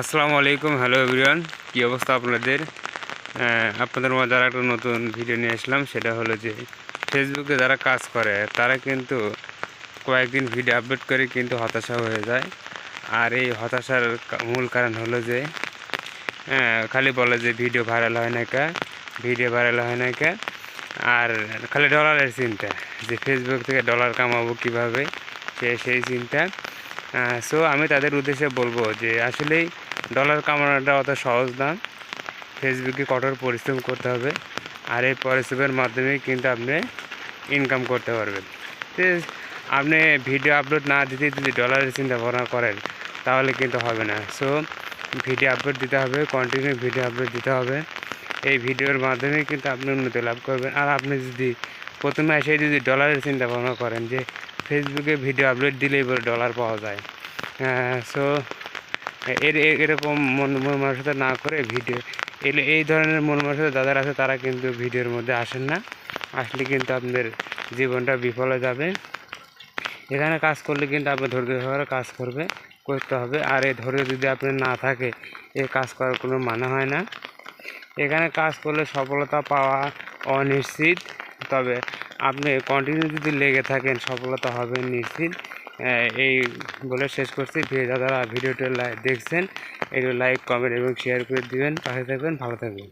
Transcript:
আসসালামু আলাইকুম, hello everyone. কী অবস্থা আপনাদের? আপনাদের মধ্যে যারা একটা নতুন ভিডিও নিয়ে আসলাম, সেটা হলো যে ফেসবুকে যারা কাজ করে, তারা কিন্তু কয়েকদিন ভিডিও আপলোড করে কিন্তু হতাশা হয়ে যায়। আর এই হতাশার মূল কারণ হলো যে খালি বলে যে ভিডিও ভাইরাল হয় না কা, ভিডিও ভাইরাল হয় না কা। আর খালি ডলারের চিন্তা, যে ফেসবুক থেকে ডলার কামাবো কীভাবে, সে সেই চিন্তা। সো আমি তাদের উদ্দেশ্যে বলব যে আসলেই ডলার কামানোটা অত সহজ না। ফেসবুকে কঠোর পরিশ্রম করতে হবে। আর এই পরিশ্রমের মাধ্যমে কিন্তু আপনি ইনকাম করতে পারবেন। আপনি ভিডিও আপলোড না দিতে যদি ডলারের চিন্তা ভাবনা করেন, তাহলে কিন্তু হবে না। সো ভিডিও আপলোড দিতে হবে কন্টিনিউ ভিডিও আপলোড দিতে হবে। এই ভিডিওর মাধ্যমে কিন্তু আপনি উন্নতি লাভ করবেন। আর আপনি যদি প্রথমে এসে যদি ডলারের চিন্তা ভাবনা করেন যে ফেসবুকে ভিডিও আপলোড দিলেই বলে ডলার পাওয়া যায়। সো এর এরকম মন মন মানসিকতা না করে ভিডিও, এলে এই ধরনের মন মানসিকতা যাদের আছে তারা কিন্তু ভিডিওর মধ্যে আসেন না। আসলে কিন্তু আপনাদের জীবনটা বিফল যাবে। এখানে কাজ করলে কিন্তু আপনি ধৈর্য সহকারে কাজ করবে, করতে হবে। আর এই ধৈর্য যদি আপনি না থাকে এই কাজ করার কোনো মানে হয় না। এখানে কাজ করলে সফলতা পাওয়া অনিশ্চিত। তবে আপনি কন্টিনিউ যদি লেগে থাকেন, সফলতা হবে নিশ্চিত। এই বলে শেষ করছি। যারা ভিডিওটা দেখছেন এগুলো লাইক কমেন্ট এবং শেয়ার করে দিবেন। পাশে থাকবেন, ভালো থাকবেন।